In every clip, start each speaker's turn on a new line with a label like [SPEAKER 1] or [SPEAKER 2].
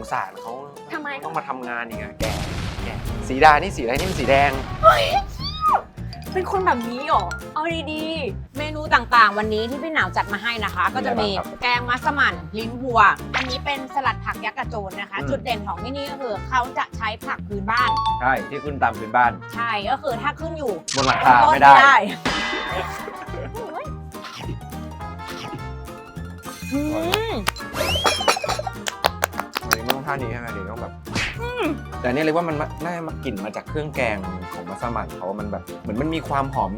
[SPEAKER 1] งสารเขา
[SPEAKER 2] ทำไม
[SPEAKER 1] ต้องมาทำงานอีกอะแกแกสีดานี่สีอะไรนี่มันสีแดง
[SPEAKER 2] เป็นคนแบบนี้เหรอ เอาดี
[SPEAKER 3] เมนูต่างๆ วันนี้ที่พี่หนาวจัดมาให้นะคะ ก็จะมี
[SPEAKER 1] มีอะไรบ้างครับ
[SPEAKER 3] แกงมัสมั่นลิ้นวัว อันนี้เป็นสลัดผักยักษ์กระโจนนะคะ
[SPEAKER 1] อืม
[SPEAKER 3] จุดเด่นของที่นี่ก็คือเขาจะใช้ผักพื้นบ้าน
[SPEAKER 1] ใช่ที่ขึ้นตามพื้นบ้าน
[SPEAKER 3] ใช่ ก็คือถ้าขึ้นอยู่
[SPEAKER 1] บนหลังคา
[SPEAKER 3] ต้น
[SPEAKER 1] ไม่ได้
[SPEAKER 3] อืม
[SPEAKER 1] อันนี้มันต้องท่านี้ใช่ไหมถึงต้องแบบ แต่อันนี่เรียกว่ามันน่าจะมากลิ่นมาจากเครื่องแกงของมัสมั่นเขาว่ามันแบบ เหมือนมันมีความหอม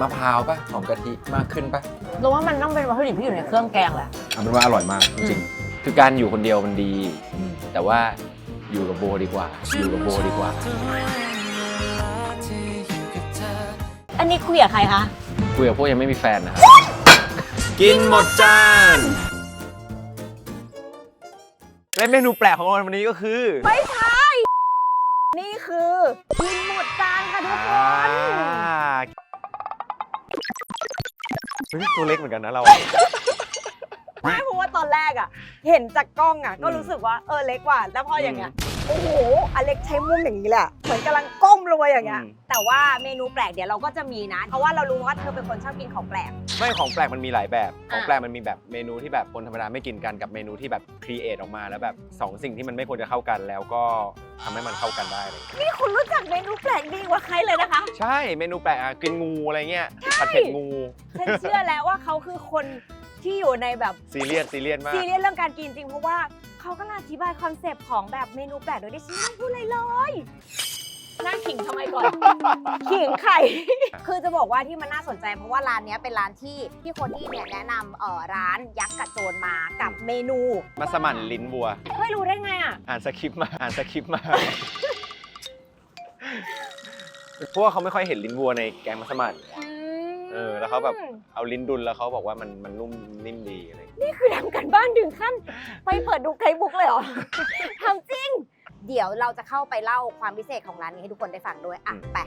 [SPEAKER 1] มะพร้าวป่ะหอมกะทิมากขึ้นป่ะ
[SPEAKER 3] รู้ว่ามันต้องเป็นวัตถุดิบที่อยู่ในเครื่องแกงแหละ
[SPEAKER 1] เอาเป็นว่าอร่อยมากจ
[SPEAKER 3] อื
[SPEAKER 1] ริง
[SPEAKER 3] ม
[SPEAKER 1] ๆคือการอยู่คนเดียวมันดี แต่ว่าอยู่กับโบดีกว่า อยู่กับโบดีกว่า
[SPEAKER 3] อันนี้คุยกับใครคะ
[SPEAKER 1] คุยกับพวกยังไม่มีแฟนนะครับ กินหมดจาน และเมนูแปลกของเราวันนี้ก็คือ
[SPEAKER 3] ไม่ใช่ นี่คือกินหมดจานค่ะทุกคน
[SPEAKER 1] เฮ้ยตัวเล็กเหมือนกันนะเรา
[SPEAKER 2] ไม่เพราะว่าตอนแรกอะ เห็นจากกล้องอะ ก็
[SPEAKER 1] อืม
[SPEAKER 2] รู้สึกว่าเออเล็กกว่า แล้วพออย่างเงี้ย โอ้โห อเล็กใช้มุมอย่างนี้แหละ เหมือนกำลังก้มลงไปอย่างเงี้ย
[SPEAKER 1] อืม
[SPEAKER 3] แต่ว่าเมนูแปลกเดี๋ยวเราก็จะมีนะ เพราะว่าเรารู้ว่าเธอเป็นคนชอบกินของแปลก
[SPEAKER 1] ไม่ของแปลกมันมีหลายแบบ ของ
[SPEAKER 3] อะ
[SPEAKER 1] แปลกมันมีแบบเมนูที่แบบคนธรรมดาไม่กินกันกับเมนูที่แบบครีเอทออกมาแล้วแบบสองสิ่งที่มันไม่ควรจะเข้ากันแล้วก็ทำให้มันเข้ากันได้เลย
[SPEAKER 2] นี่คุณรู้จักเมนูแปลกดีกว่าใครเลยนะคะ
[SPEAKER 1] ใช่เมนูแปลกอะกินงูอะไรเงี้ยผัดเผ็ดงู
[SPEAKER 2] ฉันเชื่อแล้วว่าเขาคือคนที่อยู่ในแบบ
[SPEAKER 1] ซีเรียสซีเรียสมาก
[SPEAKER 2] ซีเรียสเรื่องการกินจริงเพราะว่า เขากำลังอธิบายคอนเซปต์ของแบบเมนูแปลกโดยที่ฉันไม่พูดอะไรเลย
[SPEAKER 3] นั่งขิงทำไมก่อน
[SPEAKER 2] ขิงไข่
[SPEAKER 3] คือจะบอกว่าที่มันน่าสนใจ เพราะว่าร้านเนี้ยเป็นร้านที่พี่คนที่เนี่ยแนะนำเอ่อร้านยักษ์กระโจนมากับเมนู
[SPEAKER 1] มัสมั่นลิ้นวัว
[SPEAKER 2] เฮ้ยรู้ได้ไงอะ
[SPEAKER 1] อ่านสคริปต์มาอ่านสคริปต์มาเพราะว่าเขาไม่ค่อยเห็นลิ้นวัวในแกงมัสมั่น เออแล้วเขาแบบเอาลิ้นดุลแล้วเขาบอกว่ามันมันนุ่มนิ่มดีอะไรอย่างเงี้ย
[SPEAKER 2] นี่คือทำกันบ้านถึงขั้น ไปเปิดดูไกด์บุ๊กเลยเหรอ ทำจริง
[SPEAKER 3] เดี๋ยวเราจะเข้าไปเล่าความพิเศษของร้านนี้ให้ทุกคนได้ฟังด้วยอะไป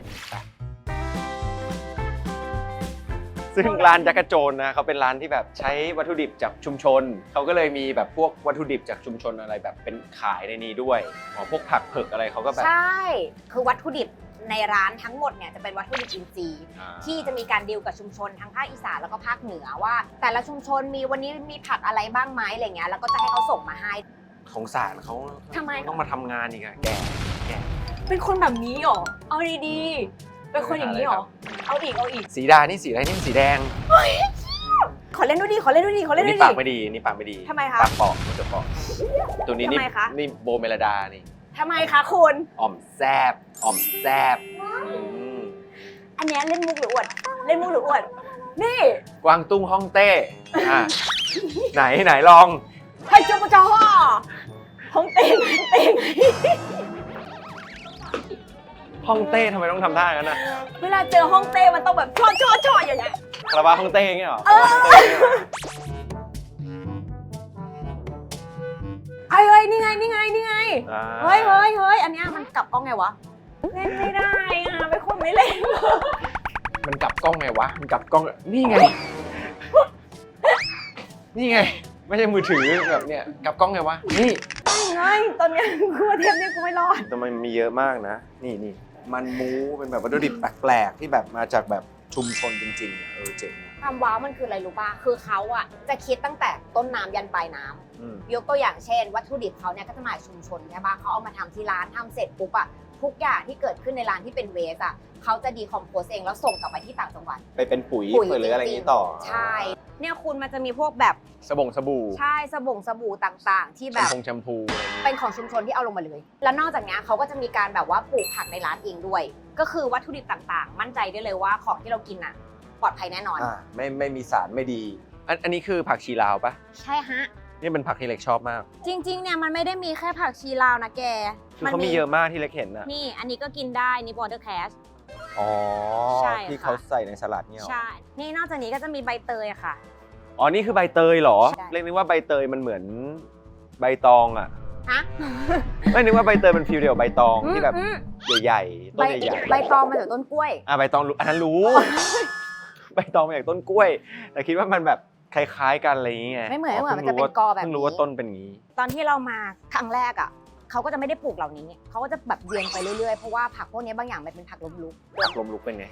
[SPEAKER 1] ซึ่งร้านจักรโจนนะเขาเป็นร้านที่แบบใช้วัตถุดิบจากชุมชน เขาก็เลยมีแบบพวกวัตถุดิบจากชุมชนอะไรแบบเป็นขายในนี้ด้วยอ๋อพวกผักเผือกอะไรเขาก็แบบ
[SPEAKER 3] ใช่ คือวัตถุดิบ ในร้านทั้งหมดเนี่ยจะเป็นวัตถุดิบอินทรีย์
[SPEAKER 1] อ่า
[SPEAKER 3] ที่จะมีการดีลกับชุมชนทั้งภาคอีสานแล้วก็ภาคเหนือว่า แต่ละชุมชนมีวันนี้มีผักอะไรบ้างไหมอะไรเงี้ยแล้วก็จะให้เขาส่งมาให้
[SPEAKER 1] ของสารเขา
[SPEAKER 2] ทำไม
[SPEAKER 1] ต้องมาทำงานอีกอะแกแก
[SPEAKER 2] เป็นคนแบบนี้เหรอเอาดีๆเป็นคนอย่างนี้เหรอเอาอีกเอาอีก
[SPEAKER 1] สีดานี่สีอะไรนี่มันสีแดง
[SPEAKER 2] ขอเล่นด้วยดิขอเล่นด้วยดิขอเล่นด้ว
[SPEAKER 1] นี่
[SPEAKER 2] ย
[SPEAKER 1] ปาก
[SPEAKER 2] ดิ
[SPEAKER 1] ไม่ดีนี่ปากไม่ดี
[SPEAKER 2] ทำไมคะ
[SPEAKER 1] ปากปอกมันจะปอกตัวนี้นี่
[SPEAKER 2] ทำไมคะ
[SPEAKER 1] นี่โบเมลดานี่
[SPEAKER 2] ทำไมคะคุณ
[SPEAKER 1] อ่อมแซบ อ่อมแซบอืม
[SPEAKER 2] อันเนี้ยเล่นมุกหรืออวด เล่นมุกหรืออวด นี่
[SPEAKER 1] กวางตุ้งฮ่องเต้อะไหนไหนลอง
[SPEAKER 2] ไฮจูปจอห้องเต้งห้องเต้ง
[SPEAKER 1] ฮ่องเต้ทำไมต้องทำท่างั้นน่ะ
[SPEAKER 2] เวลาเจอห้องเต้มันต้องแบบชอชอชออย่างเงี้ย
[SPEAKER 1] คาราบาฮ่องเต้เงี้ยเหรอ
[SPEAKER 2] ไอ้เฮ้ยนี่ไงนี่ไงนี่ไง
[SPEAKER 1] อ่า
[SPEAKER 2] เฮ้ยเฮ้ยเฮ้ยอันเนี้ยมันกลับกล้องไงวะ เล่นไม่ได้อะเป็นคนไม่เล่น
[SPEAKER 1] มันกลับกล้องไงวะ มันกลับกล้อง นี่ไง นี่ไง ไม่ใช่มือถือแบบเนี้ยกลับกล้องไงวะ นี่
[SPEAKER 2] ไงตอนเนี้ยกูว่าเทปเนี้ยกูไม่รอด
[SPEAKER 1] แต่มันมีเยอะมากนะ นี่นี่ มันหมูเป็นแบบวัตถุดิบแปลกๆที่แบบมาจากแบบชุมชนจริงๆอะเออเจ๋งนะ
[SPEAKER 3] ความว้าวมันคืออะไรรู้ป่ะ คือเขาอะจะคิดตั้งแต่ต้นน้ำยันปลายน้ำ
[SPEAKER 1] อืม
[SPEAKER 3] ยกตัวอย่างเช่น วัตถุดิบเขาเนี่ยก็จะมาจากชุมชนใช่ปะเขาเอามาทำที่ร้านทำเสร็จปุ๊บอะ ทุกอย่างที่เกิดขึ้นในร้านที่เป็นเวสอะเขาจะดีคอมโพสเองแล้วส่งกลับไปที่ต่างจังหวัด
[SPEAKER 1] ไปเป็นปุ๋ย
[SPEAKER 3] ปุ๋ย
[SPEAKER 1] หรืออะไรอย่างนี้ต่อ
[SPEAKER 3] ใช่ เนี่ยคุณมันจะมีพวกแบบ
[SPEAKER 1] สบงสบู่
[SPEAKER 3] ใช่สบงสบู่ต่างๆ ที่
[SPEAKER 1] แช
[SPEAKER 3] แบ
[SPEAKER 1] ม
[SPEAKER 3] บ
[SPEAKER 1] พงแชมพูอะไรอย่างนี้
[SPEAKER 3] เป็นของชุมชนที่เอาลงมาเลย แล้วนอกจากนี้เขาก็จะมีการแบบว่าปลูกผักในร้านเองด้วย ก็คือวัตถุดิบต่างๆ มั่นใจได้เลยว่าของที่เรากินอะปลอดภัยแน่นอน
[SPEAKER 1] อ่าไม่ไม่มีสารไม่ดี อันอันนี้คือผักชีลาวปะ
[SPEAKER 3] ใช่ฮะ
[SPEAKER 1] นี่เป็นผักที่เล็กชอบมาก
[SPEAKER 3] จริงๆเนี่ยมันไม่ได้มีแค่ผักชีลาวนะแก
[SPEAKER 1] คือเขามีเยอะมากที่เล็กเห็นอะ
[SPEAKER 3] นี่อันนี้ก็กินได้นี่บอ r เ e อร์แคส
[SPEAKER 1] อ๋อ
[SPEAKER 3] ใช่
[SPEAKER 1] ที่
[SPEAKER 3] ค่ะ
[SPEAKER 1] เขาใส่ในสลัดเนี่ยเหรอ
[SPEAKER 3] ใช่ นี่นอกจากนี้ก็จะมีใบเตยอะค่ะ
[SPEAKER 1] อ๋อนี่คือใบเตยเหรอ
[SPEAKER 3] ใช่
[SPEAKER 1] เรียกนึกว่าใบเตยมันเหมือนใบตองอะ
[SPEAKER 3] ฮะ
[SPEAKER 1] ไม่นึกว่าใบเตยเป็นฟิวเดียวใบตองที่แบบ
[SPEAKER 3] อืม
[SPEAKER 1] ใหญ่ๆ
[SPEAKER 3] ๆ
[SPEAKER 1] ต้
[SPEAKER 3] ใบ
[SPEAKER 1] นใหญ่ๆ
[SPEAKER 3] ใบตองมาจากต้นกล้วย
[SPEAKER 1] อะใบตองรู้อันนั้นรู้ ใบตองมาจากต้นกล้วย แต่คิดว่ามันแบบ คล้ายๆกันอะไรอย่างเงี้ย
[SPEAKER 3] ไม่เหมือนไม่เหมือนมันจะเป็นกอแบบนี้
[SPEAKER 1] เพิ่งรู้ว่าต้นเป็นอย่างงี้
[SPEAKER 3] ตอนที่เรามาครั้งแรกอะเขาก็จะไม่ได้ปลูกเหล่านี้ เขาก็จะแบบเวียนไปเรื่อยๆ เพราะว่าผักพวกนี้บางอย่างมันเป็นผักล้มลุก
[SPEAKER 1] ผักลมลุกเป็นไง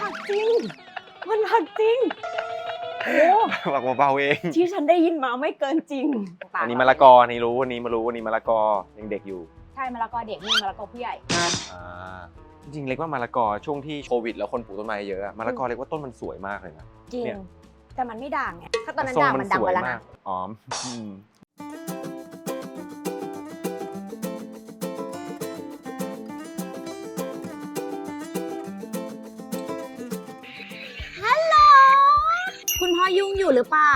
[SPEAKER 2] ผักจริง มันผักจริง โอ้
[SPEAKER 1] ผักเบาๆเอง
[SPEAKER 2] ที่ฉันได้ยินมาไม่เกินจริง
[SPEAKER 3] ต่างๆ
[SPEAKER 1] อันนี้มะละกออันนี้รู้อันนี้มารู้อันนี้มะละกอยังเด็กอยู่
[SPEAKER 3] ใช่มะละกอเด็กนี่มะละกอผู้ใหญ่
[SPEAKER 1] อ่าจริงๆเล็กว่ามะละกอช่วงที่โควิด แล้วคนปลูกต้นไม้เยอะอะมะละกอเล็กว่าต้นมันสวยมากเลยนะ
[SPEAKER 3] จริง
[SPEAKER 1] เนี่ย
[SPEAKER 3] แต่มันไม่ด่างไงถ้าตอนนั้น
[SPEAKER 1] ทรง
[SPEAKER 3] ด่างมันดัง
[SPEAKER 1] สว
[SPEAKER 3] ไป
[SPEAKER 1] ย
[SPEAKER 3] แล้ว
[SPEAKER 1] มา
[SPEAKER 3] นะ
[SPEAKER 1] กอ๋ออืม
[SPEAKER 3] ฮัลโหลคุณพ่อยุ่งอยู่หรือเปล่า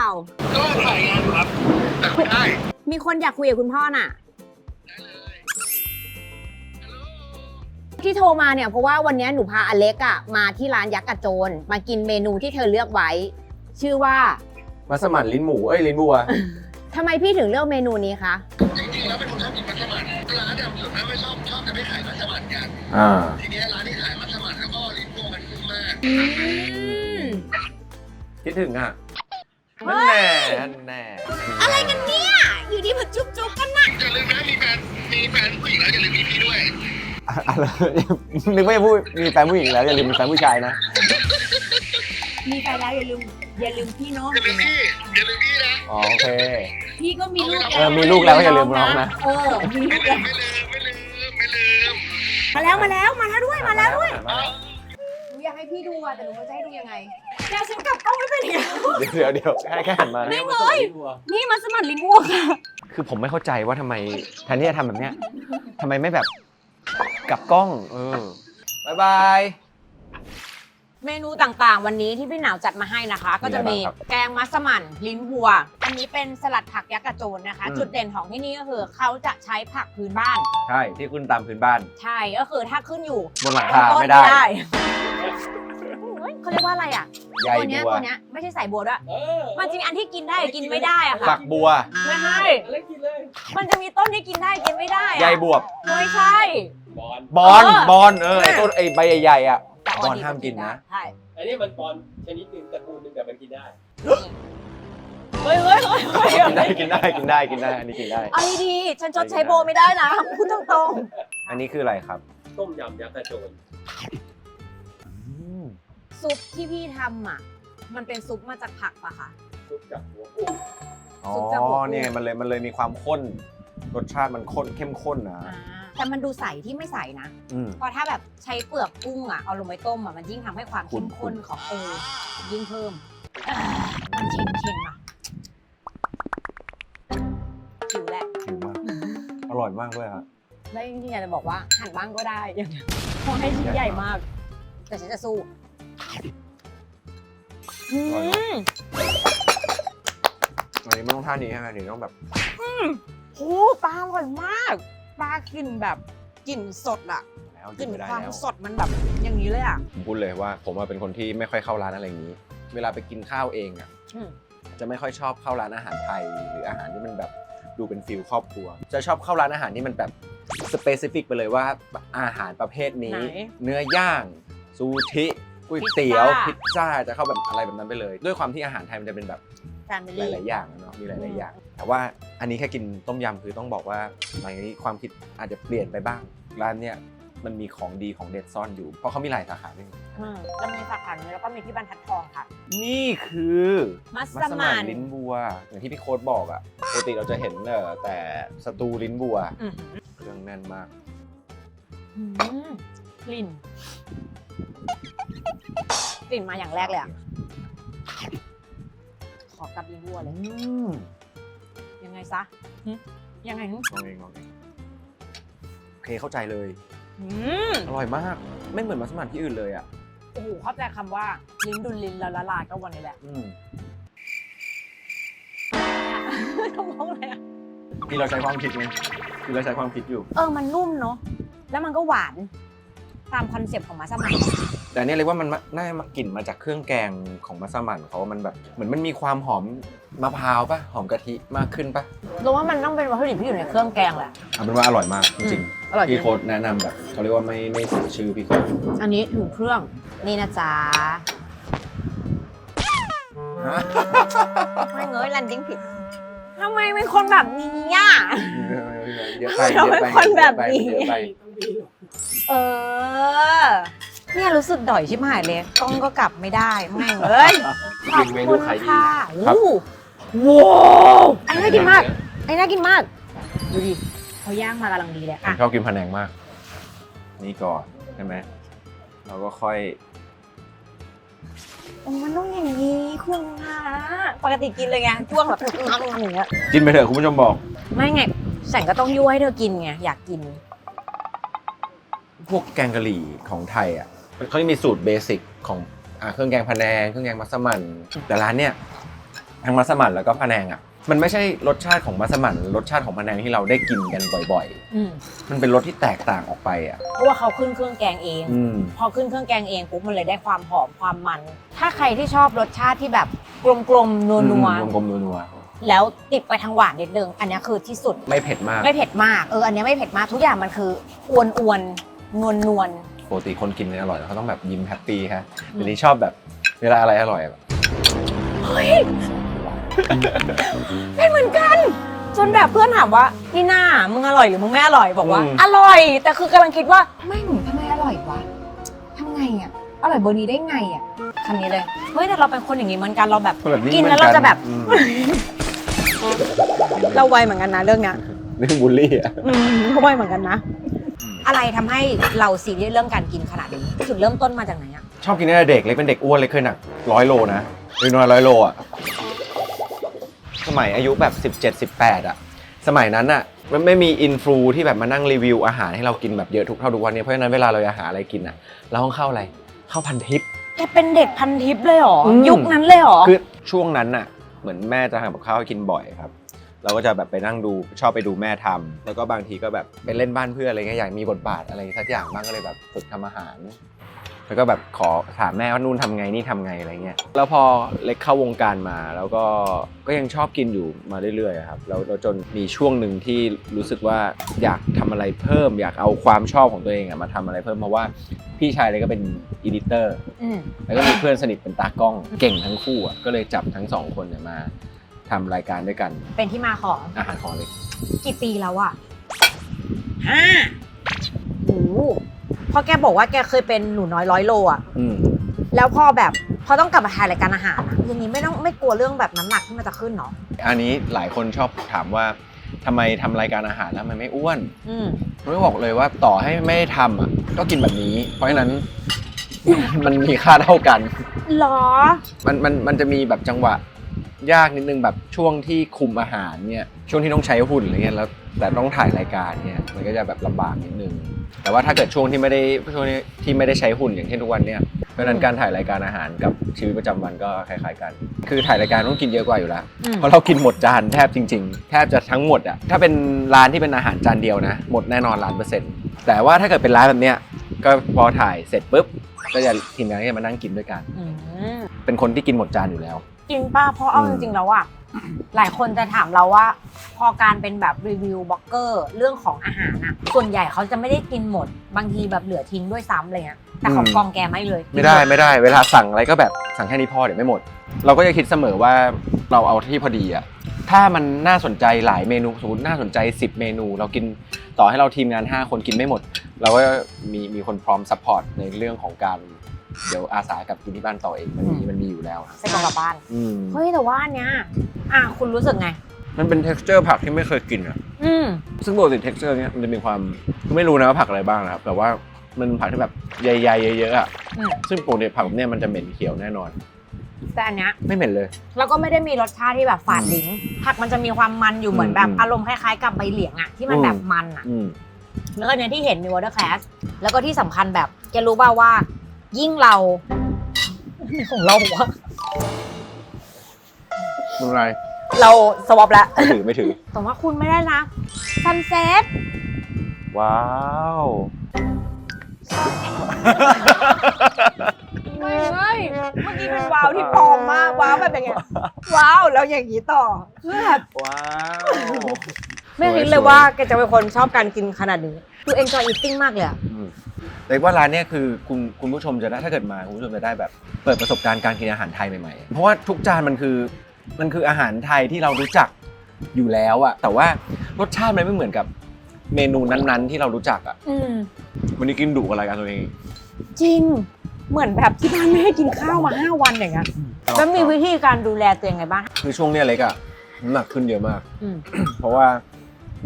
[SPEAKER 4] ก็ถ่ายงานอยู่ครับแต่ไม่ได้
[SPEAKER 3] มีคนอยากคุยกับคุณพ่อน่ะ ที่โทรมาเนี่ยเพราะว่าวันนี้หนูพาอเล็กอะมาที่ร้านยักษ์กระโจนมากินเมนูที่เธอเลือกไว้ ชื่อว่า
[SPEAKER 1] มัสมั่นลิ้นหมูเอ้ยลิ้นบัว
[SPEAKER 3] ทำไมพี่ถึงเลือกเมนูนี้คะ
[SPEAKER 4] จริงๆแล้วเป็นคนชอบกินมัสมั่นร้านเนี่ยผมไม่ค่อยชอบชอบจะไม่ขายมัสมั่นกัน
[SPEAKER 1] อ่า
[SPEAKER 4] ทีเนี้ยร้านที่ขายมัสมั่นแล้วก็ลิ้นโบมันคุ้มมาก
[SPEAKER 3] อืม
[SPEAKER 1] คิดถึงอะ
[SPEAKER 3] เฮ้
[SPEAKER 1] นั่น
[SPEAKER 3] ย
[SPEAKER 1] แน่นั่นแน่
[SPEAKER 3] อะไรกันเนี่ย อยู่ดีมาจุ๊บจุ๊บกันนะ
[SPEAKER 4] อย่าลืมนะมีแฟนมีแฟ
[SPEAKER 1] อะไรนึกว่าจะพูดมีแฟนผู้หญิงแล้วอย่าลืมมีแฟนผู้ชายนะ
[SPEAKER 2] มีแฟนแล้วอย่าลืมอย่าลืมพี่เนาะ
[SPEAKER 4] อย่าลืมพี่อย่าลืมพี่นะ
[SPEAKER 1] อ๋อโอเค
[SPEAKER 2] พี่ก็มีลูก
[SPEAKER 1] เออมีลูกแล้วก็อย่าลืมน้องนะ
[SPEAKER 2] เออมีลู
[SPEAKER 4] ไม่
[SPEAKER 2] ก
[SPEAKER 4] ลื
[SPEAKER 2] แล้ว
[SPEAKER 4] มไม่ลืมไม่ลืมไม่ลืม
[SPEAKER 2] มาแล้วมาแล้วมาแล้วด้วยมาแล้วด้วย
[SPEAKER 3] หนูอยากให้พี่ดูอะแต่หนูไม่รู้จะให้ดูยังไง
[SPEAKER 2] แกฉันกลับกล้องไม่เป็นอีกแล้ว
[SPEAKER 1] เดี๋ยวเดี๋ยวแค่แค่หันมา
[SPEAKER 2] ไม่เลยนี่มันสมั่นลิ้นวัวค่ะ
[SPEAKER 1] คือผมไม่เข้าใจว่าทำไมแทนที่จะทำแบบเนี้ยทำไมไม่แบบ กลับกล้อง เออบายบาย
[SPEAKER 2] เมนูต่างๆ วันนี้ที่พี่หนาวจัดมาให้นะคะ ก็จะมี
[SPEAKER 1] มีอะไรบ้างครับ
[SPEAKER 2] แกงมัสมั่นลิ้นวัว อันนี้เป็นสลัดผักยักษ์กระโจนนะคะ
[SPEAKER 1] อืม
[SPEAKER 2] จุดเด่นของที่นี่ก็คือเขาจะใช้ผักพื้นบ้าน
[SPEAKER 1] ใช่ที่ขึ้นตามพื้นบ้าน
[SPEAKER 2] ใช่ก็คือถ้าขึ้นอยู่
[SPEAKER 1] บนหลัง
[SPEAKER 2] บน
[SPEAKER 1] คา
[SPEAKER 2] ต้น
[SPEAKER 1] ไม่ได้
[SPEAKER 2] เฮ้ยเขาเรียกว่าอะไรอะ
[SPEAKER 1] ใย
[SPEAKER 2] ตัวเนี้ย
[SPEAKER 1] บัว
[SPEAKER 2] ตัวเนี้ยไม่ใช่สายบัวด้วยมันจริงอันที่กินได้กินไม่ได้อะ
[SPEAKER 1] ฝั
[SPEAKER 2] ค่ะ
[SPEAKER 1] กบัว
[SPEAKER 2] ไม่ใช่มันจะมีต้นที่กินได้กินไม่ได้อะ
[SPEAKER 1] ใยบวบ
[SPEAKER 2] ไม่ใช่
[SPEAKER 5] บอล
[SPEAKER 1] บอล
[SPEAKER 2] เออ
[SPEAKER 1] บอลเออไอ้ต้นไอ้ใบใหญ่ๆอะ
[SPEAKER 2] แต่
[SPEAKER 1] บอลห้ามกินนะ
[SPEAKER 2] ใช่
[SPEAKER 5] อันนี้มันบอลชนิดหนึ่งตระกูลหนึ่งแต่มันกินได้
[SPEAKER 2] เฮ้ยเฮ้ยเฮ้ยเฮ้ย
[SPEAKER 1] กินได้กินได้กินได้กินได้อันนี้กินได้
[SPEAKER 2] เอาดีๆฉันชดใช้โบไม่ได้นะพูดตรง
[SPEAKER 1] อันนี้คืออะไรครับ
[SPEAKER 5] ต้มยำยักษ์กระโจน
[SPEAKER 2] ๆซุปที่พี่ทำอะ มันเป็นซุปมาจากผักปะคะ
[SPEAKER 5] ซุปจากหัวกุ้ง
[SPEAKER 1] อ๋อ
[SPEAKER 2] ซุปจากหัวกุ้ง
[SPEAKER 1] เนี่ยมันเลยมันเลยมีความข้น รสชาติมันข้นเข้มข้นนะ
[SPEAKER 2] อ่า
[SPEAKER 3] แต่มันดูใสที่ไม่ใสนะ
[SPEAKER 1] อืม
[SPEAKER 3] เพราะถ้าแบบใช้เปลือกกุ้งอะเอาลงไปต้มอะมันยิ่งทำให้ความเข้ม
[SPEAKER 1] ขุ่
[SPEAKER 3] ข้น
[SPEAKER 1] นๆ
[SPEAKER 3] ของเออยิ่งเพิ่ม
[SPEAKER 2] อ่ามันเค็มๆอะหิวแหละ
[SPEAKER 1] หิวมาก อร่อยมากด้วยครับ
[SPEAKER 3] แล้วจริงๆอยากจะบอกว่าหั่นบ้างก็ได้อย่างเงี้ย
[SPEAKER 2] เพราะให้ชิ้นใหญ่มาก
[SPEAKER 3] แต่ฉันจะสู้
[SPEAKER 2] อืม
[SPEAKER 1] อันนี้ไม่ต้องท่านี้ใช่ไหมถึงต้องแบบ
[SPEAKER 2] โหปลาอร่อยมาก ปลากลิ่นแบบกลิ่นสดอะ
[SPEAKER 1] แล้ว
[SPEAKER 2] ก
[SPEAKER 1] กิ
[SPEAKER 2] ลิ่
[SPEAKER 1] น
[SPEAKER 2] น
[SPEAKER 1] ไม่ได้
[SPEAKER 2] ความ
[SPEAKER 1] แล้ว
[SPEAKER 2] สดมันแบบอย่างนี้เลยอะ
[SPEAKER 1] ผมพูดเลยว่า ผมอะเป็นคนที่ไม่ค่อยเข้าร้านอะไรอย่างนี้ เวลาไปกินข้าวเองอะ
[SPEAKER 2] อืม
[SPEAKER 1] จะไม่ค่อยชอบเข้าร้านอาหารไทย หรืออาหารที่มันแบบดูเป็นฟิลครอบครัว จะชอบเข้าร้านอาหารที่มันแบบสเปซิฟิกไปเลยว่าอาหารประเภทนี้
[SPEAKER 2] ไหน
[SPEAKER 1] เนื้อย่างซูชิก๋วยเตี๋ยว
[SPEAKER 2] พิ
[SPEAKER 1] พิ
[SPEAKER 2] ซ
[SPEAKER 1] ซ
[SPEAKER 2] ซ่า
[SPEAKER 1] ซ่าจะเข้าแบบอะไรแบบนั้นไปเลย ด้วยความที่อาหารไทยมันจะเป็นแบบ
[SPEAKER 2] แฟมิ
[SPEAKER 1] ห
[SPEAKER 2] ลี่
[SPEAKER 1] ลาย ๆ อย่างอะเนาะมีหลาย ๆ อย่าง แต่ว่าอันนี้แค่กินต้มยำคือต้องบอกว่าหลังจากนี้ความคิดอาจจะเปลี่ยนไปบ้าง ร้านเนี้ยมันมีของดีของเด็ดซ่อนอยู่ เพราะเขามีหลายสาขาด้วย
[SPEAKER 2] อืมจะมีสาขานี้แล้วก็มีที่บรรทัดทองค่ะ
[SPEAKER 1] นี่คือ
[SPEAKER 2] มัส
[SPEAKER 1] มัส
[SPEAKER 2] มั่
[SPEAKER 1] มั่น
[SPEAKER 2] น
[SPEAKER 1] ลิ้นบัว อย่างที่พี่โค้ดบอกอะปกติเราจะเห็นเออแต่สตูลิ้นบัว
[SPEAKER 2] อืม
[SPEAKER 1] เครื่องแน่นมาก
[SPEAKER 2] อืมกลิ่นกลิ่นมาอย่างแรกเลยอะ ขอกับลิ้นวัวเลย
[SPEAKER 1] อืม
[SPEAKER 2] ยังไงซะหึยังไงหึ
[SPEAKER 1] ลองเองลองเองโอเคเข้าใจเลย
[SPEAKER 2] อืม
[SPEAKER 1] อร่อยมาก ไม่เหมือนมัสมั่นที่อื่นเลยอะ
[SPEAKER 2] โอ้โหเข้าใจคำว่า ลิ้นดุลลิ้นแล้วละลายก็วันนี้แหละ
[SPEAKER 1] อืม
[SPEAKER 2] ทำมองอะไรอะ
[SPEAKER 1] ที่เราใช้ความคิดไงที่เราใช้ความคิดอยู่
[SPEAKER 2] เออมันนุ่มเนาะแล้วมันก็หวาน ตามคอนเซปต์ของมัสมั่น
[SPEAKER 1] แต่อันเนี่ยเรียกว่ามันมาน่ามากลิ่นมาจากเครื่องแกงของมัสมั่นเขาว่ามันแบบเหมือนมันมีความหอมมะพร้าวปะหอมกะทิมากขึ้นปะ
[SPEAKER 2] รู้ว่ามันต้องเป็นวัตถุดิบที่อยู่ในเครื่องแกงแหละ
[SPEAKER 1] เอาเป็นว่าอร่อยมากจริง
[SPEAKER 2] อร่อย
[SPEAKER 1] ๆ
[SPEAKER 2] จริ
[SPEAKER 1] พี่
[SPEAKER 2] ง
[SPEAKER 1] โค้ดแนะนำแบบเขาเรียกว่าไม่ไม่เสียชื่อพี่โค้ด
[SPEAKER 2] อันนี้ถึงเครื่อง
[SPEAKER 3] นี่นะจ๊ะ
[SPEAKER 2] ไม่เงยแลนดิ้งผิดทำไมเป็นคนแบบนี้อะ
[SPEAKER 1] เยอะไป
[SPEAKER 2] เราเป็นคนแบบนี้
[SPEAKER 1] เยอะไป
[SPEAKER 2] เออ เนี่ยรู้สึกด่อยชิบหายเลยกล้องก็กลับไม่ได้แม่งเอ้ยขอบ
[SPEAKER 5] เมนู
[SPEAKER 2] คุณ
[SPEAKER 5] ขายดี
[SPEAKER 2] ค่ะ
[SPEAKER 1] ครับ
[SPEAKER 2] โอ้โหว้าวอันนี้น่ากินมากอันนี้น่ากินมาก ดูดิเขาย่างมากำลังดีเลย
[SPEAKER 1] ผม
[SPEAKER 2] อะ
[SPEAKER 1] ชอบกินพะแนงมาก นี่ก่อนใช่ไหมเราก็ค่อย
[SPEAKER 2] โอ้มันต้องอย่างนี้คุณคะปกติกินเลยไงจ้วงแบบน้ำอย่างเงี้ย
[SPEAKER 1] กินไปเถอะคุณผู้ชมบอก
[SPEAKER 2] ไม่ไงแสงก็ต้องยั่วให้เธอกินไงอยากกิน
[SPEAKER 1] พวกแกงกะหรี่ของไทยอะ เขาจะมีสูตรเบสิกของอ่าเครื่องแกงพะแนงเครื่องแกงมัสมั่นแต่ร้านเนี่ยทั้งมัสมั่นแล้วก็พะแนงอะมันไม่ใช่รสชาติของมัสมั่นรสชาติของพะแนงที่เราได้กินกันบ่อย
[SPEAKER 2] อืม
[SPEAKER 1] ๆ มันเป็นรสที่แตกต่างออกไปอะ
[SPEAKER 2] เพราะว่าเขาขึ้นเครื่องแกงเอง
[SPEAKER 1] อืม
[SPEAKER 2] พอขึ้นเครื่องแกงเองปุ๊บมันเลยได้ความหอมความมัน ถ้าใครที่ชอบรสชาติที่แบบกลมๆนัว
[SPEAKER 1] อืมกลมๆนัว
[SPEAKER 2] ๆแล้วติดไปทางหวานนิดนึงอันนี้คือที่สุด
[SPEAKER 1] ๆไม่เผ็ดมาก
[SPEAKER 2] ไม่เผ็ดมาก เออ อันนี้ไม่เผ็ดมาก ทุกอย่างมันคือ อวนอวนนวลนวล
[SPEAKER 1] ปกติคนกินเนี่ยอร่อยเขาต้องแบบยิ้มแฮปปี้ฮะ
[SPEAKER 2] อืม
[SPEAKER 1] เดี๋ยวนี้ชอบแบบเวลาอะไรอร่อยแบบ
[SPEAKER 2] เฮ้ยเป็นเหมือนกัน จนแบบเพื่อนถามว่านี่หน้ามึงอร่อยหรือมึงไม่อร่อยบอกว่า อร่อย แต่คือกำลังคิดว่า
[SPEAKER 3] ไม่หนูทำไมอร่อยวะทำไงอะอร่อยเบอร์นี้ได้ไงอะคำนี้เลย
[SPEAKER 2] เฮ้ยแต่เราเป็นคนอย่างนี้เหมือนกันเราแบบ
[SPEAKER 1] คนแบบนี้
[SPEAKER 2] กินแล้วเราจะแบบ
[SPEAKER 1] อืม
[SPEAKER 2] เราไวเหมือนกันนะเรื่องเนี้ย
[SPEAKER 1] เรื่องบูลลี่อะ
[SPEAKER 2] อืมเขาไวเหมือนกันนะ อะไรทำให้เราซีเรียสเรื่องการกินขนาดนี้จุดเริ่มต้นมาจากไหนอะ
[SPEAKER 1] ชอบกินตั้งแต่เด็ก เล็กเป็นเด็กอ้วนเล็กเคยหนักร้อยโลนะเล็กน้อยร้อยโลอะ สมัยอายุแบบ 17 18 อะ สมัยนั้นอะมันไม่มีอินฟลูที่แบบมานั่งรีวิวอาหารให้เรากินแบบเยอะทุกเท่าทุกวันนี้เพราะฉะนั้นเวลาเราจะหาอะไรกินอะ เราต้องเข้าอะไรเข้าพันทิป
[SPEAKER 2] แกเป็นเด็กพันทิปเลยเหรอ
[SPEAKER 1] อืม
[SPEAKER 2] ยุคนั้นเลยเหรอ
[SPEAKER 1] คือช่วงนั้นน่ะเหมือนแม่จะทำกับข้าวให้กินบ่อยครับ เราก็จะแบบไปนั่งดูชอบไปดูแม่ทำแล้วก็บางทีก็แบบไปเล่นบ้านเพื่อนอะไรเงี้ยอยากมีบทบาทอะไรสักอย่างบ้างก็เลยแบบฝึกทำอาหาร แล้วก็แบบขอถามแม่ว่านู่นทำไงนี่ทำไงอะไรเงี้ยแล้วพอเล็กเข้าวงการมา แล้วก็ก็ยังชอบกินอยู่มาเรื่อยๆครับแล้วแล้วจนมีช่วงหนึ่งที่รู้สึกว่าอยากทำอะไรเพิ่ม อยากเอาความชอบของตัวเองอะมาทำอะไรเพิ่มเพราะว่าพี่ชายเลยก็เป็นอีดิเตอร์
[SPEAKER 2] อืม
[SPEAKER 1] แล้วก็มีเพื่อนสนิทเป็นตากล้องเก่งทั้งคู่อะก็เลยจับทั้งสองคนเนี่ยมา ทำรายการด้วยกัน
[SPEAKER 2] เป็นที่มาของ
[SPEAKER 1] อาหารของเล็ก
[SPEAKER 2] กี่ปีแล้วอะห้าโอ้โหพอแกบอกว่าแกเคยเป็นหนูน้อยร้อยโลอะ
[SPEAKER 1] อืม
[SPEAKER 2] แล้วพอแบบพอต้องกลับมาถ่ายรายการอาหารอะอย่างนี้ไม่ต้องไม่กลัวเรื่องแบบน้ำหนักที่มันจะขึ้นเนาะ
[SPEAKER 1] อันนี้หลายคนชอบถามว่าทำไมทำรายการอาหารแล้วมันไม่อ้วน
[SPEAKER 2] อืม
[SPEAKER 1] ผมก็บอกเลยว่าต่อให้ไม่ได้ทำอะก็กินแบบนี้ เพราะฉะนั้น มันมีค่าเท่ากัน
[SPEAKER 2] หรอ
[SPEAKER 1] มันมันมันจะมีแบบจังหวะ ยากนิดนึงแบบช่วงที่คุมอาหารเนี่ยช่วงที่ต้องใช้หุ่นอะไรเงี้ยแล้วแต่ต้องถ่ายรายการเนี่ยมันก็จะแบบลำบากนิดนึง แต่ว่าถ้าเกิดช่วงที่ไม่ได้ช่วงที่ที่ไม่ได้ใช้หุ่นอย่างเช่นทุกวันเนี่ยเพราะฉะนั้นการถ่ายรายการอาหารกับชีวิตประจำวันก็คล้ายๆกัน คือถ่ายรายการต้องกินเยอะกว่าอยู่แล้ว
[SPEAKER 2] อืม
[SPEAKER 1] เพราะเรากินหมดจานแทบจริง ๆ แทบจะทั้งหมดอะถ้าเป็นร้านที่เป็นอาหารจานเดียวนะ หมดแน่นอนล้านเปอร์เซ็นต์แต่ว่าถ้าเกิดเป็นร้านแบบเนี้ยก็พอถ่ายเสร็จปุ๊บก็จะทีมงานก็จะมานั่งกินด้วยกัน
[SPEAKER 2] อืม
[SPEAKER 1] เป็นคนที่กินหมดจานอยู่แล้ว
[SPEAKER 2] จริงป้าเพราะเอา
[SPEAKER 1] อื
[SPEAKER 2] จ
[SPEAKER 1] ม
[SPEAKER 2] ริงๆแล้วอะหลายคนจะถามเราว่า พอการเป็นแบบรีวิวบล็อกเกอร์เรื่องของอาหารอะส่วนใหญ่เขาจะไม่ได้กินหมด บางทีแบบเหลือทิ้งด้วยซ้ำอะไรเงี้ยแต่ของกองแกไม่เลย
[SPEAKER 1] ไม่ได้ไม่ได้เวลาสั่งอะไรก็แบบสั่งแค่นี้พอเดี๋ยวไม่หมด เราก็จะคิดเสมอว่าเราเอาที่พอดีอะถ้ามันน่าสนใจหลายเมนูสมมติน่าสนใจ 10 เมนู เรากินต่อให้เราทีมงาน 5 คนกินไม่หมด เราก็มีมีคนพร้อมซัพพอร์ตในเรื่องของการ เดี๋ยวอาสากลับกินที่บ้านต่อเองมันมีมันมีอยู่แล้วครับ
[SPEAKER 2] ใส่กล่องกลับบ้าน
[SPEAKER 1] อืม
[SPEAKER 2] เฮ้ยแต่ว่าอันเนี้ยอะคุณรู้สึกไง
[SPEAKER 1] มันเป็น texture ผักที่ไม่เคยกินอะ
[SPEAKER 2] อืม
[SPEAKER 1] ซึ่งปกติ texture เนี้ยมันจะมีความไม่รู้นะว่าผักอะไรบ้างนะครับแต่ว่ามันผักที่แบบใหญ่ๆเยอะๆอะ
[SPEAKER 2] อืม
[SPEAKER 1] ซึ่งปกติผักแบบเนี้ยมันจะเหม็นเขียวแน่นอน
[SPEAKER 2] แต่อันเนี้ย
[SPEAKER 1] ไม่เหม็นเลย
[SPEAKER 2] แล้วก็ไม่ได้มีรสชาติที่แบบฝาดลิ้นผักมันจะมีความมันอยู่เหมือนแบบ
[SPEAKER 1] อืม
[SPEAKER 2] อารมณ์คล้ายๆกับใบเหลียงอะที่มัน
[SPEAKER 1] อืม
[SPEAKER 2] แบบมันอะ
[SPEAKER 1] อืม
[SPEAKER 2] แล้วก็เนี่ยที่เห็นมีวอเตอร์แคสแล้วก็ที่สำคัญแบบแกรู้ป่าวว่า ยิ่งเราของเราบอกว่า
[SPEAKER 1] ไม่เป็นไร
[SPEAKER 2] เราสวอปแล้ว
[SPEAKER 1] ไม่ถือไม่ถือ
[SPEAKER 2] แต่ว่าคุณไม่ได้นะซันเซ็ต
[SPEAKER 1] ว้าว
[SPEAKER 2] ไม่ไม่เมื่อกี้เป็นว้าวที่ปลอมมากว้าวแบบอย่างเงี้ยว้าวแล้วอย่างนี้ต่อคือแบบ
[SPEAKER 1] ว้าว
[SPEAKER 2] ไม่คิดเลยว่าแกจะเป็นคนชอบการกินขนาดนี้ดู enjoy eating มากเลยอะ
[SPEAKER 1] อืม แต่ว่าร้านเนี้ยคือคุณคุณผู้ชมจะได้ถ้าเกิดมาคุณผู้ชมจะได้แบบเปิดประสบการณ์การกินอาหารไทยใหม่ๆ เพราะว่าทุกจานมันคือมันคืออาหารไทยที่เรารู้จักอยู่แล้วอะแต่ว่ารสชาติมันไม่เหมือนกับเมนูนั้นๆ ที่เรารู้จักอะ
[SPEAKER 2] อืม
[SPEAKER 1] วันนี้กินดุกับรายการตัวเอง
[SPEAKER 2] จริง เหมือนแบบที่บ้านไม่ให้กินข้าวมาห้าวันอย่างเงี้ยแล้วมีวิธีการดูแลตัวเองไงบ้าง
[SPEAKER 1] คือช่วงเนี้ยเล็กอะน้ำหนักขึ้นเยอะมาก
[SPEAKER 2] อืม
[SPEAKER 1] เพราะว่า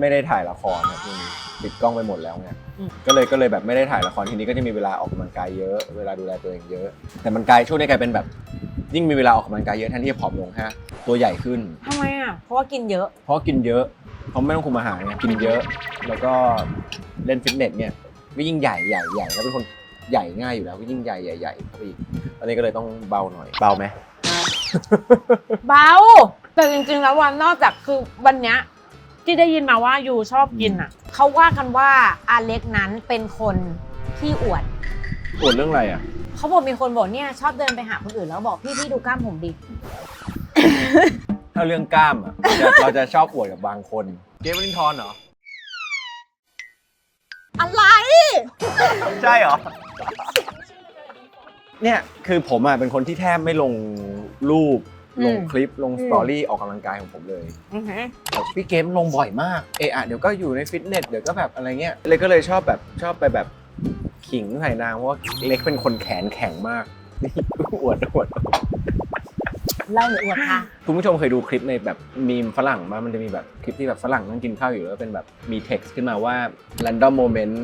[SPEAKER 1] ไม่ได้ถ่ายละครครับช่วงนี้ปิดกล้องไปหมดแล้วไง
[SPEAKER 2] อืม
[SPEAKER 1] ก็เลยก็เลยแบบไม่ได้ถ่ายละครทีนี้ก็จะมีเวลาออกกำลังกายเยอะ เวลาดูแลตัวเองเยอะ แต่มันกลายช่วงนี้กลายเป็นแบบ ยิ่งมีเวลาออกกำลังกายเยอะแทนที่จะผอมลงฮะตัวใหญ่ขึ้น
[SPEAKER 2] ทำไมอะ เพราะว่ากินเยอะ
[SPEAKER 1] เพราะกินเยอะเพราะไม่ต้องคุมอาหารไงกินเยอะ แล้วก็เล่นฟิตเนสเนี่ยก็ยิ่งใหญ่ใหญ่ใหญ่แล้วเป็นคนใหญ่ง่ายอยู่แล้วก็ยิ่งใหญ่ใหญ่ใหญ่เข้าไปอีกตอนนี้ก็เลยต้องเบาหน่อยเบาไหม
[SPEAKER 2] เบา แต่จริงๆแล้ววันนอกจากคือวันเนี้ย ที่ได้ยินมาว่ายูชอบกินอะ เขาว่ากันว่าอาเล็กนั้นเป็นคนที่อวด
[SPEAKER 1] ปวดเรื่องอะไรอะ
[SPEAKER 2] เขาบอกมีคนบอกเนี่ยชอบเดินไปหาคนอื่นแล้วบอกพี่พี่ดูกล้ามผมดิ
[SPEAKER 1] ถ้าเรื่องกล้ามอะเราจะเราจะชอบอวดกับบางคน เกมวลินทอนเหรอ
[SPEAKER 2] อะไร
[SPEAKER 1] ใช่เหรอ เนี่ยคือผมอะเป็นคนที่แทบไม่ลงรูป
[SPEAKER 2] อืม
[SPEAKER 1] ลงคลิปลง
[SPEAKER 2] อืม
[SPEAKER 1] สตอรี่ออกกำลังกายของผมเลย
[SPEAKER 2] อือหือ
[SPEAKER 1] แต่พี่เกมลงบ่อยมากเออะเดี๋ยวก็อยู่ในฟิตเนสเดี๋ยวก็แบบอะไรเงี้ยเลยก็เลยชอบแบบชอบไปแบบขิงใส่นางเพราะว่าเล็กเป็นคนแขนแข็งมากอวดอวด
[SPEAKER 2] เล่าหรืออวดคะ
[SPEAKER 1] คุณผู้ชมเคยดูคลิปในแบบมีมฝรั่งมามันจะมีแบบคลิปที่แบบฝรั่งนั่งกินข้าวอยู่แล้วเป็นแบบมี text ขึ้นมาว่า random moment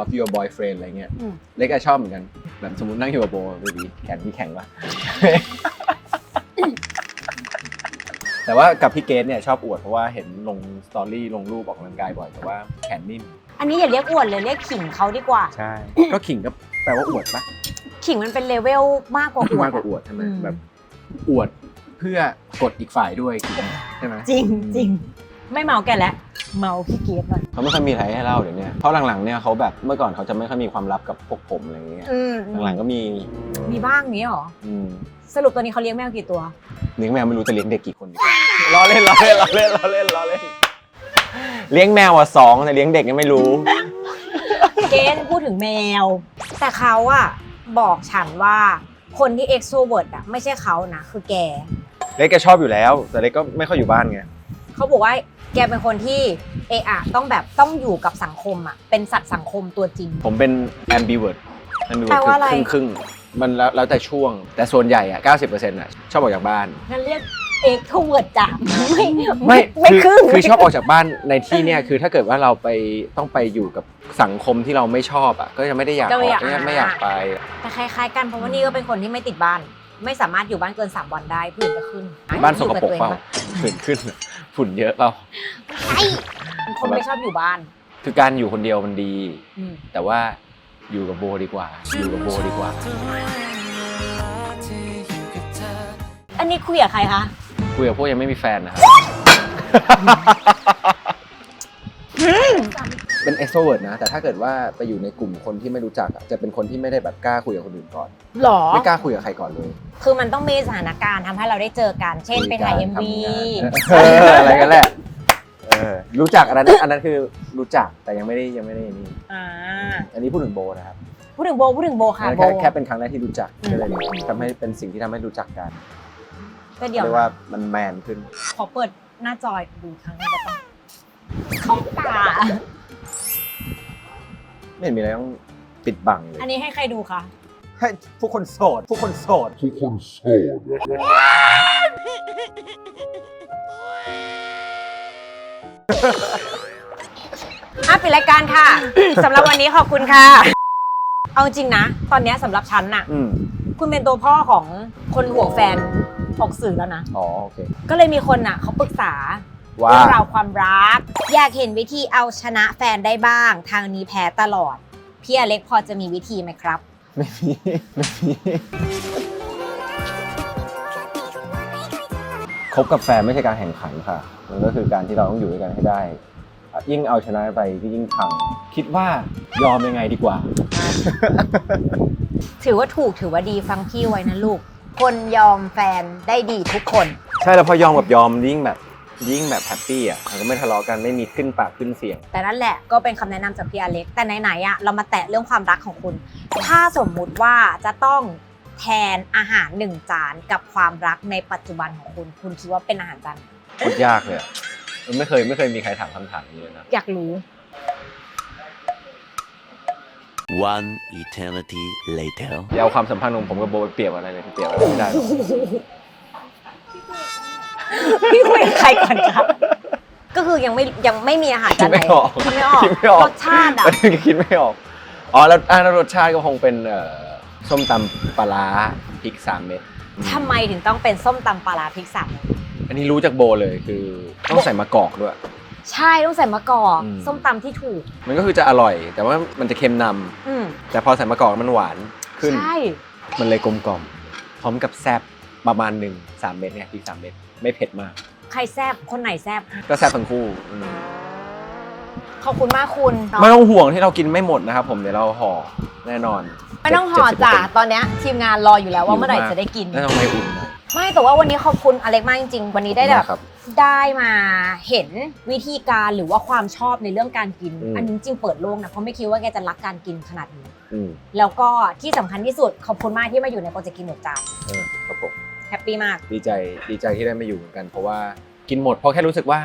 [SPEAKER 1] of your boyfriend อะไรเงี้ย
[SPEAKER 2] อืม
[SPEAKER 1] เล็กก็ชอบเหมือนกัน แบบสมมตินั่งอยู่กับโบดูดีแขนพี่แข็งปะ แต่ว่ากับพี่เกดเนี่ยชอบอวดเพราะว่าเห็นลงสตอรี่ลงรูปออกกำลังกายบ่อยแต่ว่าแขนนิ่ม
[SPEAKER 2] อันนี้อย่าเรียกอวดเลยเรียกขิงเขาดีกว่า
[SPEAKER 1] ใช่ ก็ขิงก็แปลว่าอวดปะ
[SPEAKER 2] ขิงมันเป็นเลเวลมากกว่าอวด
[SPEAKER 1] มากกว่า
[SPEAKER 2] อะ
[SPEAKER 1] อวดใช่ไหม
[SPEAKER 2] อืม
[SPEAKER 1] แบบอวดเพื่อกดอีกฝ่ายด้วยขิงใช่ไหม
[SPEAKER 2] จริงจริงไม่เมาแกแล้ว เมาพี่เกดหน่อย
[SPEAKER 1] เขาไม่ค่อยมีอะไรให้เล่าเดี๋ยวนี้เพราะหลังๆเนี่ยเขาแบบเมื่อก่อนเขาจะไม่ค่อยมีความลับกับพวกผมอะไรอย่างเงี้ย
[SPEAKER 2] อืม
[SPEAKER 1] หลังๆก็มี
[SPEAKER 2] มีบ้างนี้หรอ
[SPEAKER 1] อืม
[SPEAKER 2] สรุปตัวนี้เขาเลี้ยงแมวกี่ตัว
[SPEAKER 1] เลี้ยงแมวไม่รู้จะเลี้ยงเด็กกี่คนดีกว่าล้อเล่นล้อเล่นล้อเล่นล้อเล่นล้อเล่นเลี้ยงแมวอะสองแต่เลี้ยงเด็กยังไม่รู้
[SPEAKER 2] เกณฑ์พูดถึงแมว แต่เขาอะบอกฉันว่าคนที่เอ็กโซเวิร์ดอะไม่ใช่เขานะ คือแก
[SPEAKER 1] เล็กแกชอบอยู่แล้ว แต่เล็กก็ไม่ค่อยอยู่บ้านไง
[SPEAKER 2] เขาบอกว่าแกเป็นคนที่ เอะอะต้องแบบต้องอยู่กับสังคมอะเป็นสัตว์สังคมตัวจริง
[SPEAKER 1] ผมเป็น ambivert ambivert
[SPEAKER 2] แปลว่าอะไร
[SPEAKER 1] คือครึ่งครึ่งๆมันแล้วแล้วแต่ช่วง แต่ส่วนใหญ่อะ90%อะชอบออกจากบ้าน
[SPEAKER 2] งั้นเรียกเอ็กโทเวิร์ดจ้ะไม่
[SPEAKER 1] ไม่
[SPEAKER 2] ไม่
[SPEAKER 1] คือ
[SPEAKER 2] ครึ่ง
[SPEAKER 1] คือชอบออกจากบ้านในที่เนี่ยคือถ้าเกิดว่าเราไปต้องไปอยู่กับสังคมที่เราไม่ชอบอะก็จะไม่ได้อยากออกก็จะไม่อยากไป
[SPEAKER 2] แต่คล้ายๆกันเพราะว่านี่ก็เป็นคนที่ไม่ติดบ้าน ไม่สามารถอยู่บ้านเกิน 3 วันได้ผื่นจะขึ้น
[SPEAKER 1] บ้านสกปรก
[SPEAKER 2] อยู่
[SPEAKER 1] เปล่า
[SPEAKER 2] บตัวอง
[SPEAKER 1] ฝุ่นขึ้นฝุ่นเยอะเปล่า
[SPEAKER 2] ใช่เป็นคนไม่ชอบอยู่บ้าน
[SPEAKER 1] คือการอยู่คนเดียวมันดี
[SPEAKER 2] อืม
[SPEAKER 1] แต่ว่าอยู่กับโบดีกว่า อยู่กับโบดีกว่า
[SPEAKER 2] อันนี้คุยกับใครคะ
[SPEAKER 1] คุยกับพวกยังไม่มีแฟนนะครับ เป็น extrovert นะ แต่ถ้าเกิดว่าไปอยู่ในกลุ่มคนที่ไม่รู้จักอะจะเป็นคนที่ไม่ได้แบบกล้าคุยกับคนอื่นก่อน
[SPEAKER 2] หรอ
[SPEAKER 1] ไม่กล้าคุยกับใครก่อนเลย
[SPEAKER 2] คือมันต้องมีสถานการณ์ทำให้เราได้เจอกัน เช่นไปถ่าย
[SPEAKER 1] คุ
[SPEAKER 2] เอ็ม
[SPEAKER 1] กั
[SPEAKER 2] วี
[SPEAKER 1] ทำงานเอออะไรกันแหละเออรู้จักอันนั้นอันนั้นคือรู้จักแต่ยังไม่ได้ยังไม่ได้นี่
[SPEAKER 2] อ่า
[SPEAKER 1] อันนี้พูดถึงโบนะครับ
[SPEAKER 2] พูดถึงโบพูดถึงโบค่ะโบ
[SPEAKER 1] แค่แค่เป็นครั้งแรกที่รู้จัก
[SPEAKER 2] อืม
[SPEAKER 1] ก็เลยทำให้เป็นสิ่งที่ทำให้รู้จักกัน
[SPEAKER 2] แต่เดี๋ยว
[SPEAKER 1] เรียกว่ามันแมนขึ้น
[SPEAKER 2] ขอเปิดหน้าจอยดูครั้งนึงได้ปะเข้าตา
[SPEAKER 1] ไม่เห็นมีอะไรต้องปิดบังเลย
[SPEAKER 2] อันนี้ให้ใครดูคะ
[SPEAKER 1] ให้ผู้คนโสดผู้คนโสด
[SPEAKER 6] ทุกคนโสดนะครับ
[SPEAKER 2] อะปิดรายการค่ะ สำหรับวันนี้ขอบคุณค่ะ เอาจริงนะ ตอนเนี้ยสำหรับฉันน่ะ
[SPEAKER 1] อืม
[SPEAKER 2] คุณเป็นตัวพ่อของคนห่วงแฟนออกสื่อแล้วนะ
[SPEAKER 1] อ๋อโอเค
[SPEAKER 2] ก็เลยมีคนน่ะเขาปรึกษา
[SPEAKER 1] ว่า
[SPEAKER 2] เรื่องราวความรัก อยากเห็นวิธีเอาชนะแฟนได้บ้าง ทางนี้แพ้ตลอด พี่อเล็กพอจะมีวิธีไหมครับ
[SPEAKER 1] ไม่มีไม่มีคบกับแฟนไม่ใช่การแข่งขันค่ะ มันก็คือการที่เราต้องอยู่ด้วยกันให้ได้ ยิ่งเอาชนะไปก็ยิ่งพัง คิดว่ายอมยังไงดีกว่า
[SPEAKER 2] ถือว่าถูกถือว่าดีฟังพี่ไว้นะลูก คนยอมแฟนได้ดีทุกคน
[SPEAKER 1] ใช่แล้วพอยอมกับยอมยิ่งแบบ ยิ่งแบบแฮปปี้อะมันก็ไม่ทะเลาะกันไม่มีขึ้นปากขึ้นเสียง
[SPEAKER 2] แต่นั่นแหละก็เป็นคำแนะนำจากพี่อเล็ก แต่ไหนๆอะเรามาแตะเรื่องความรักของคุณ ถ้าสมมุติว่าจะต้องแทนอาหารหนึ่งจานกับความรักในปัจจุบันของคุณ คุณคิดว่าเป็นอาหารจานไหน
[SPEAKER 1] โคตรยากเลยอะไม่เคยไม่เคยมีใครถามคำถามนี้เลยนะ
[SPEAKER 2] อยากรู้
[SPEAKER 7] One eternity later.
[SPEAKER 1] อย่าเอาความสัมพันธ์ของผมกับโบไปเปรียบอะไรเลยเปรียบอะไรไม่ได้หรอก
[SPEAKER 2] พี่คุยกับใครก่อนครับ ก็คือยังไม่ยังไม่มีอาหาร
[SPEAKER 1] คิ
[SPEAKER 2] จา
[SPEAKER 1] ด
[SPEAKER 2] นไหน
[SPEAKER 1] ไม่ออก
[SPEAKER 2] คิดไม่ออก
[SPEAKER 1] คิดไม่ออก
[SPEAKER 2] รสชาติอะ
[SPEAKER 1] ประเด็นคือคิดไม่ออกอ๋อแล้วอะแล้วรสชาติก็คงเป็นเอ่อส้มตำปลาร้าพริกสามเม็ด
[SPEAKER 2] ทำไมถึงต้องเป็นส้มตำปลาร้าพริกสับ
[SPEAKER 1] อันนี้รู้จากโบเลยคือต้องใส่มะกอกด้วย
[SPEAKER 2] ใช่ต้องใส่มะกอก
[SPEAKER 1] อืม
[SPEAKER 2] ส้มตำที่ถูก
[SPEAKER 1] มันก็คือจะอร่อย แต่ว่ามันจะเค็มน
[SPEAKER 2] อืมำ
[SPEAKER 1] แต่พอใส่มะกอกมันหวานขึ้น
[SPEAKER 2] ใช่
[SPEAKER 1] มันเลยกลมกล่อมพร้อมกับแซ่บประมาณหนึ่งสามเม็ดเนี่ยพริกสามเม็ด ไม่เผ็ดมาก
[SPEAKER 2] ใครแซบคนไหนแซบ
[SPEAKER 1] ก็แซ่บทั้งคู่อืม
[SPEAKER 2] ขอบคุณมากคุณ
[SPEAKER 1] ไม่ต้องห่วงที่เรากินไม่หมดนะครับผมเดี๋ยวเราห่อแน่นอน
[SPEAKER 2] ไม่ต้องห่อ
[SPEAKER 1] 70%
[SPEAKER 2] จ้ะตอนเนี้ยทีมงานรออยู่แล้วว่าเมื่อไหร่จะได้กิน
[SPEAKER 1] น่าต้องไม่อุ่นหน่อย
[SPEAKER 2] ไม่แต่ว่าวันนี้ขอบคุณอเล็กมากจริง ๆ วันนี้ได้แบบ
[SPEAKER 1] ครับ
[SPEAKER 2] ได้มาเห็นวิธีการหรือว่าความชอบในเรื่องการกิน
[SPEAKER 1] อืม
[SPEAKER 2] อันนี้จริงๆเปิดโลกนะ เพราะไม่คิดว่าแกจะรักการกินขนาดนี้
[SPEAKER 1] อืม
[SPEAKER 2] แล้วก็ที่สำคัญที่สุดขอบคุณมากที่มาอยู่ในโปรเจกต์กินหมดจาน
[SPEAKER 1] เออครับผม
[SPEAKER 2] แฮปปี้มาก
[SPEAKER 1] ดีใจดีใจที่ได้มาอยู่เหมือนกัน เพราะว่ากินหมดเพราะแค่รู้สึกว่า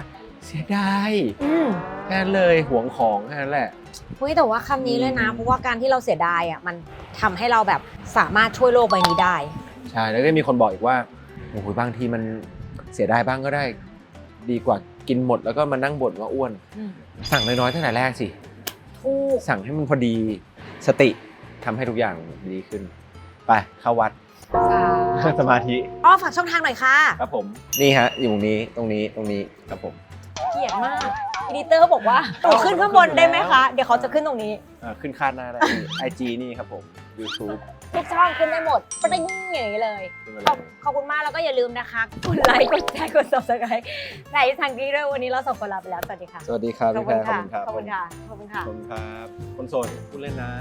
[SPEAKER 1] เสียดาย
[SPEAKER 2] อืม
[SPEAKER 1] แค่นั้นเลยหวงของแค่นั้นแหละ
[SPEAKER 2] เฮ้ยแต่ว่าคำนี้เลยนะ
[SPEAKER 1] อืม
[SPEAKER 2] เพราะว่าการที่เราเสียดายอะมันทำให้เราแบบสามารถช่วยโลกใบนี้ได้
[SPEAKER 1] ใช่แล้วก็มีคนบอกอีกว่าโอ้โหบางทีมันเสียดายบ้างก็ได้ ดีกว่ากินหมดแล้วก็มานั่งบ่นว่าอ้วน
[SPEAKER 2] อืม
[SPEAKER 1] สั่งน้อยๆตั้งแต่แรกสิ
[SPEAKER 2] ถูก
[SPEAKER 1] สั่งให้มันพอดีสติทำให้ทุกอย่างดีขึ้น ไปเข้าวัด ส มาธิ
[SPEAKER 2] อ๋อฝากช่องทางหน่อยค่ะ
[SPEAKER 1] ครับผมนี่ฮะอยู่ตรงนี้ตรงนี้ตรงนี้ครับผม
[SPEAKER 2] เกลียดมากอีดิเตอร์เขาบอกว่าหนูขึ้นข้างบนได้ไหมคะ เดี๋ยวเขาจะขึ้นตรงนี้
[SPEAKER 1] อ่าขึ้นคาดหน้าได้ไอจีนี่ครับผม YouTube
[SPEAKER 2] ทุกช่องขึ้นได้หมดปริ้งอย่างนี้เลย
[SPEAKER 1] ขึ้นมา
[SPEAKER 2] ขอบ
[SPEAKER 1] เลย
[SPEAKER 2] ขอบคุณมากแล้วก็อย่าลืมนะคะกดไลค์กดแชร์กด subscribe ไลค์ทางนี้ด้วยวันนี้เราสองคนลาไปแล้วสวัสดีค่ะ
[SPEAKER 1] สวัสดีครับ
[SPEAKER 2] ขอบ
[SPEAKER 1] พี่
[SPEAKER 2] คุ
[SPEAKER 1] แพร
[SPEAKER 2] ณ
[SPEAKER 1] ขอบ
[SPEAKER 2] ค่ะ
[SPEAKER 1] คุณครับ
[SPEAKER 2] ขอบคุณค่ะขอบคุณค่ะ
[SPEAKER 1] ขอบคุณครับ คนโสดพูดเล่นนะ